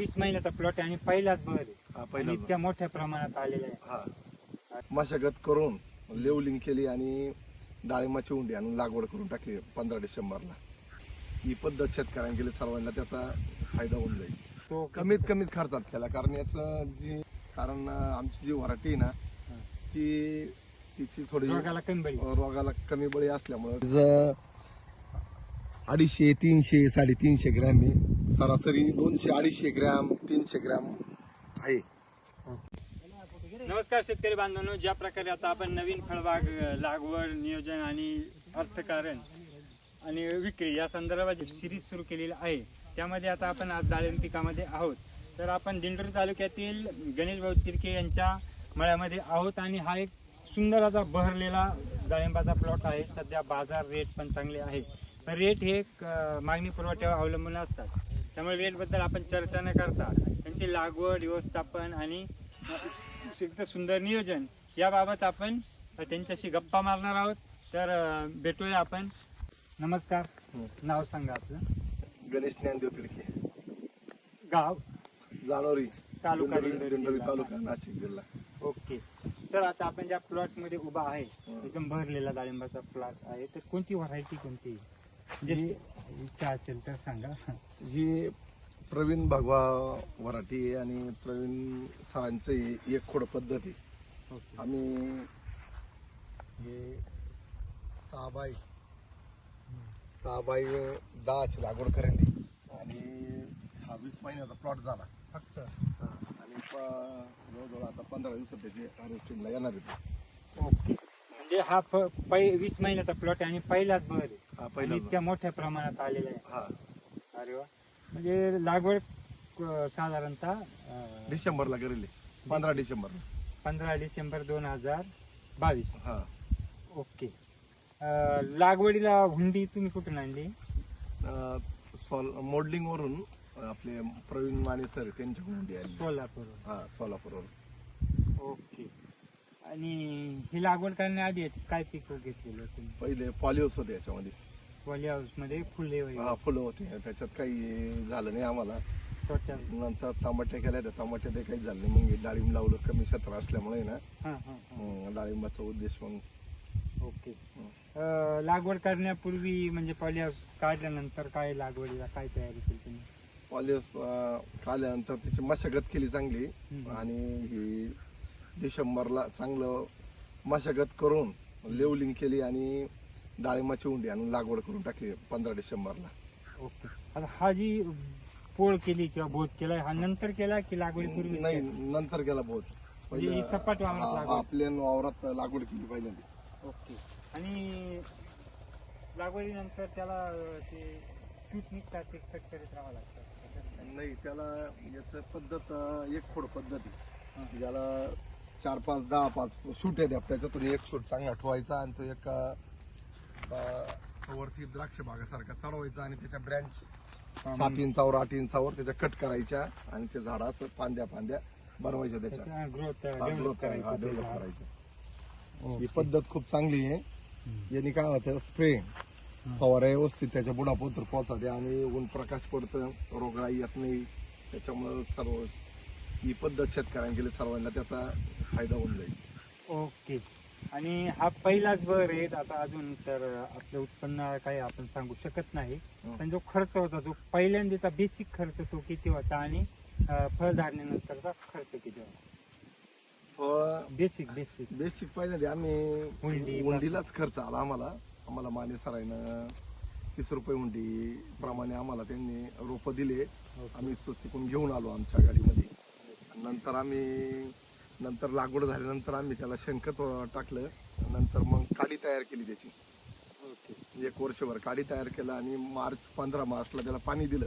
वीस महिन्याचा प्लॉट आहे आणि पहिलाच बहर आहे. हा आणि पहिला इतक्या मोठ्या प्रमाणात आलेला आहे. हा. मशागत करून लेवलिंग केली आणि डाळिंबाची उंडी आणून लागवड करून टाकली पंधरा डिसेंबरला. ही पद्धत शेतकऱ्यांनी केली सर्वांना त्याचा फायदा होऊन जाईल. तो कमीत कमीत खर्चात केला कारण याचं जी कारण आमची जी व्हरायटी आहे ना ती तिची थोडी रोगाला कमी बळी. रोगाला कमी बळी असल्यामुळं अडीचशे तीनशे साडेतीनशे ग्रॅम आहे. सरासरी दोनशे अडीचशे ग्रॅम तीनशे ग्रॅम आहे. नमस्कार शेतकरी बांधवांनो ज्या प्रकारे आता आपण नवीन फळबाग लागवड नियोजन आणि अर्थकारण आणि विक्री या संदर्भात सिरीज सुरू केलेली आहे. त्यामध्ये आता आपण आज डाळिंब पिकामध्ये आहोत. तर आपण दिंडोरी तालुक्यातील गणेश भाऊ तिरके यांच्या मळ्यामध्ये आहोत आणि हा एक सुंदर असा बहरलेला डाळिंबाचा प्लॉट आहे. सध्या बाजार रेट पण चांगले आहे. रेट हे मागणी पुरवठ्यावर अवलंबून असतात. त्यामुळे रेटबद्दल आपण चर्चा न करता त्यांची लागवड व्यवस्थापन आणि एकदम सुंदर नियोजन याबाबत आपण त्यांच्याशी गप्पा मारणार आहोत. तर भेटूया आपण. नमस्कार. नाव सांगा आपलं. गणेश ज्ञानदेव तिडके गाव? जानोरी तालुका. तालुका नाशिक जिल्हा. ओके. सर आता आपण ज्या प्लॉटमध्ये उभा आहे एकदम भरलेला डाळिंबाचा प्लॉट आहे तर कोणती व्हरायटी कोणती? इच्छा असेल तर सांगा. ही प्रवीण भगवा वराठी आणि प्रवीण सरांचं ही एक खोड पद्धती ओके. आम्ही हे सहा बाय सहा बाय दहाची लागवड करेल आणि हा वीस महिन्याचा प्लॉट झाला. फक्त. आणि प- जवळजवळ आता पंधरा दिवसात त्याची हार्वेस्टिंगला येणार आहे. ओके. म्हणजे हा प- पै वीस महिन्याचा प्लॉट आहे आणि पहिलाच बहर आहे. हा आणि पहिला इतक्या मोठ्या प्रमाणात आलेला आहे हा. अरे वा. म्हणजे लागवड अं, साधारणतः अं, डिसेंबरला करेल पंधरा डिसेंबरला पंधरा डिसेंबर दोन हजार बावीस. हा. ओके. अं, लागवडीला हुंडी तुम्ही कुठून आणली? अं, सॉल मोडलिंग वरून आपले प्रवीण माने सर त्यांच्याकडून डी आली सोलापूर हा सोलापूरवरून. ओके. आणि ही लागवड करण्याआधी याची काय पीक घेतलेलं तुम्ही? पहिले पॉलिओस होते याच्यामध्ये. पॉली हाऊसमध्ये फुले हा फुलं होती. त्याच्यात काही झालं नाही आम्हाला. छोट्या. नंतर चांबट्या केल्या त्या चांबट्या ते काही झालं नाही. मग डाळिंब लावलं कमी क्षेत्र असल्यामुळे ना. हा हा हा. मग डाळिंबाचा उद्देश मग. ओके. अं, लागवड करण्यापूर्वी म्हणजे पॉली हाऊस काढल्यानंतर काय लागवडीला काय तयारी केली तुम्ही? पॉलिओस काढल्यानंतर त्याची मशागत केली चांगली. हम्म. आणि ही डिसेंबरला चांगलं मशागत करून लेवलिंग केली आणि डाळिंबाची उंडी आणून लागवड करून टाकली पंधरा डिसेंबरला. ओके. आता हा जी पोळ केली किंवा बोध केलाय हा नंतर केला की लागवडीपूर्वी नाही नंतर केला बहुत म्हणजे ही सपाट वावरात लागवड. आपल्या वावरात लागवड केली पहिल्यांदा. ओके. आणि लागवडीनंतर त्याला अं, ते सूट निघतात ते कट करत राहावं लागतं. त्याच्यात काय? नाही त्याला याच पद्धत अं, एक खोड पद्धती हा. ज्याला चार पाच दहा पाच सूट आहेत त्याच्यातून एक सूट चांगला ठेवायचा आणि तो एक अं, वरती द्राक्ष बागासारखा चढवायचा आणि त्याच्या ब्रँच सात इंचावर आठ इंचावर त्याच्या कट करायच्या आणि ते झाड असं पांद्या पांद्या बनवायच्या त्याच्या. ग्रोथ हा, डेव्हलप growth करायचा, हा, पद्धत खूप चांगली आहे. यांनी काय होतं स्प्रे फवारा व्यवस्थित त्याच्या बुडापोतर पोहोचते आणि ऊन प्रकाश पडतं रोगराई येत नाही. त्याच्यामुळं सर्व ही पद्धत शेतकऱ्यांनी केली. सर्वांना त्याचा फायदा होऊन जाईल. ओके. आणि हा पहिलाच बर आहे. आता अजून तर आपलं उत्पन्न काही आपण सांगू शकत नाही. पण जो खर्च होता जो पहिल्यांदाचा बेसिक खर्च तो किती होता आणि फळधारणेनंतरचा खर्च किती होता? बेसिक बेसिक बेसिक पहिल्यांदा हुंडी, आम्ही हुंडीलाच खर्च आला आम्हाला. आम्हाला माने सरायनं तीस रुपये हुंडी प्रमाणे आम्हाला त्यांनी रोपं दिले. आम्ही तिकडून घेऊन आलो आमच्या गाडीमध्ये. नंतर आम्ही नंतर लागवड झाल्यानंतर आम्ही त्याला शेणखत टाकलं. नंतर मग काडी तयार केली त्याची. ओके. एक वर्षभर काडी तयार केलं आणि मार्च पंधरा मार्चला त्याला पाणी दिलं.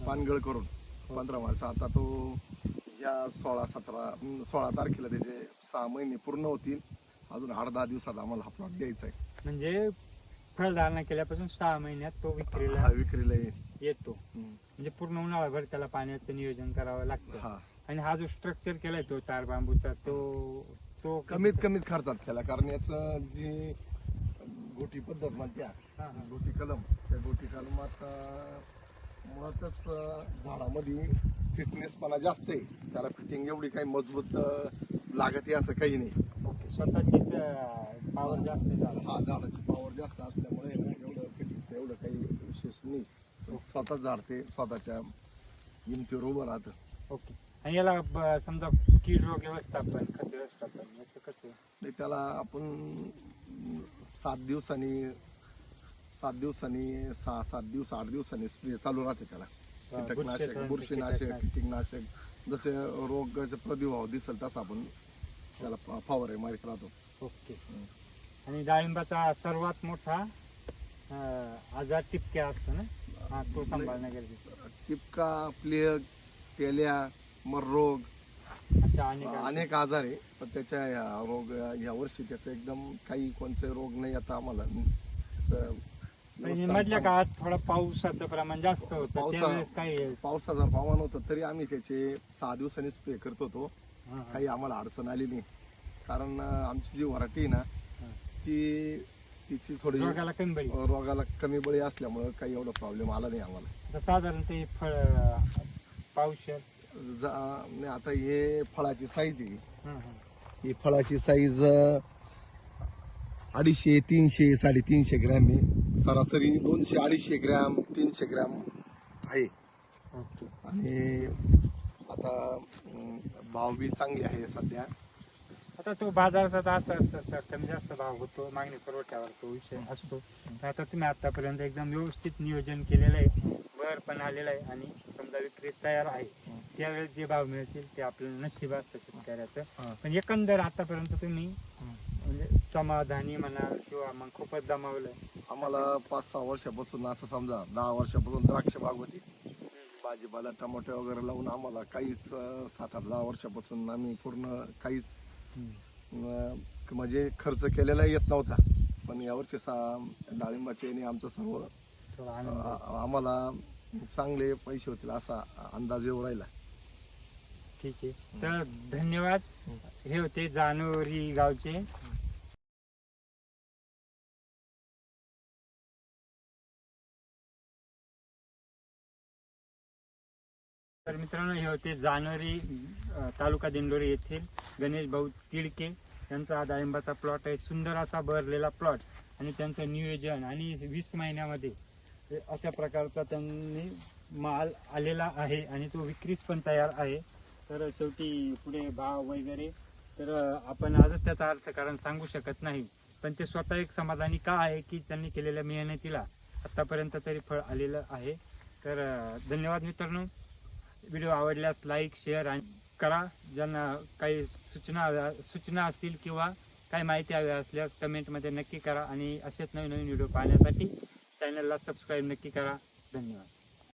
पानगळ करून. पंधरा मार्च. आता तो या सोळा सतरा सोळा तारखेला त्याचे सहा महिने पूर्ण होतील. अजून आठ दहा दिवसात आम्हाला हा प्लॉट द्यायचा आहे. म्हणजे फळधारणा केल्यापासून सहा महिन्यात तो विक्रीला हा विक्रीला येतो. म्हणजे पूर्ण उन्हाळाभर त्याला पाण्याचं नियोजन करावं लागतं. हा. आणि हा जो स्ट्रक्चर केलाय तो तार बांबूचा तो तो कमीत कमीत खर्चात केला कारण याचं जी गोटी पद्धत म्हणत्या हा, हा. गोटी कलम त्या गोटी कलमात अं, मुळातच अं, झाडामध्ये फिटनेसपणा जास्त आहे. त्याला फिटिंग एवढी काही मजबूत अं, लागते असं काही नाही. ओके स्वतःचीच पावर जास्त आहे. हा झाडाची पॉवर जास्त असल्यामुळे ना एवढं फिटिंगचं एवढं काही विशेष नाही. स्वतः झाड ते स्वतःच्या हिमतीवर उभं राहतं. ओके. आणि याला ब- समजा कीड रोग व्यवस्थापन खत व्यवस्थापन याचं कसं त्याला आपण सात दिवसांनी सात दिवसांनी सहा सात दिवस आठ दिवसांनी स्प्रे चालू राहते त्याला. कीटकनाशक बुरशीनाशक, बुरशीनाशक कीटकनाशक. कीटकनाशक. जसे रोगाचे प्रादुर्भाव दिसेल तसं आपण त्याला फ- फवारे मारित राहतो. ओके. आणि डाळिंबाचा सर्वात मोठा अं, आजार टिपक्या असतो ना? हा तो सांभाळणं गरजेचं. टिपका प्लेग तेल्या मररोग अशा अनेक अनेक आजार आहे. पण त्याच्या या रोग या वर्षी त्याचं एकदम काही कोणते रोग नाही आता आम्हाला. मधल्या काळात थोडं पावसाचं प्रमाण जास्त होतं. पावसा- त्यावेळेस काय पावसाचा प्रमाण होतं तरी आम्ही त्याचे सहा दिवसांनी स्प्रे करत होतो. हा, हा. काही आम्हाला अडचण आली नाही. कारण अं, आमची जी व्हरायटी आहे ना हा. ती तिची थोडी रोगाला कमी बळी. अं, रोगाला कमी बळी असल्यामुळं काही एवढा प्रॉब्लेम आला नाही आम्हाला. साधारण ते फळ पावशर जा- नाही, आता हे फळाची साईज आहे. हा, फळाची साईज अडीचशे तीनशे साडेतीनशे ग्रॅम आहे. सरासरी दोनशे अडीचशे ग्रॅम तीनशे ग्रॅम आहे. आणि आता अं, भाव बी चांगली आहे सध्या. आता तो बाजारात आता असं असं असं कमी जास्त भाव होतो मागणी पुरवठ्यावर तो विषय असतो. तर आता तुम्ही आतापर्यंत एकदम व्यवस्थित नियोजन केलेलं आहे बर पण आलेलं आहे आणि समजा विक्रीस तयार आहे. त्यावेळेस जे भाव मिळतील ते आपल्याला नशीब असतं शेतकऱ्याचं. हा. पण एकंदर आतापर्यंत तुम्ही म्हणजे समाधानी म्हणाल किंवा मग खूपच दमावलं आम्हाला पाच सहा वर्षापासून असं समजा दहा वर्षापासून द्राक्ष बाग होती भाजीपाला टमाटे वगैरे लावून आम्हाला काहीच सात आठ दहा वर्षापासून आम्ही पूर्ण काहीच म्हणजे खर्च केलेला येत नव्हता. पण यावर्षी सा डाळिंबाचे आणि आमचं सर्व आम्हाला चांगले पैसे होतील असा अंदाज येऊ राहिला. ठीक आहे तर धन्यवाद. हे होते जानवरी गावचे. तर मित्रांनो हे होते जानवरी अ, तालुका दिंडोरी येथील गणेश भाऊ तिडके. त्यांचा हा डाळिंबाचा प्लॉट आहे. सुंदर असा भरलेला प्लॉट. आणि त्यांचं नियोजन आणि वीस महिन्यामध्ये अशा प्रकारचा त्यांनी माल आलेला आहे आणि तो विक्रीस पण तयार आहे. तर शेवटी पुढे भाव वगैरे तर आपण आजच त्याचा अर्थ कारण सांगू शकत नाही. पण ते स्वतः एक समाधानी का आहे की त्यांनी केलेल्या मेहनतीला आत्तापर्यंत तरी फळ आलेलं आहे. तर धन्यवाद मित्रांनो. व्हिडिओ आवडल्यास लाईक शेअर आणि करा. ज्यांना काही सूचना सूचना असतील किंवा काही माहिती हवी असल्यास कमेंटमध्ये नक्की करा आणि असेच नवीन नवीन व्हिडिओ पाहण्यासाठी चॅनलला सबस्क्राईब नक्की करा. धन्यवाद.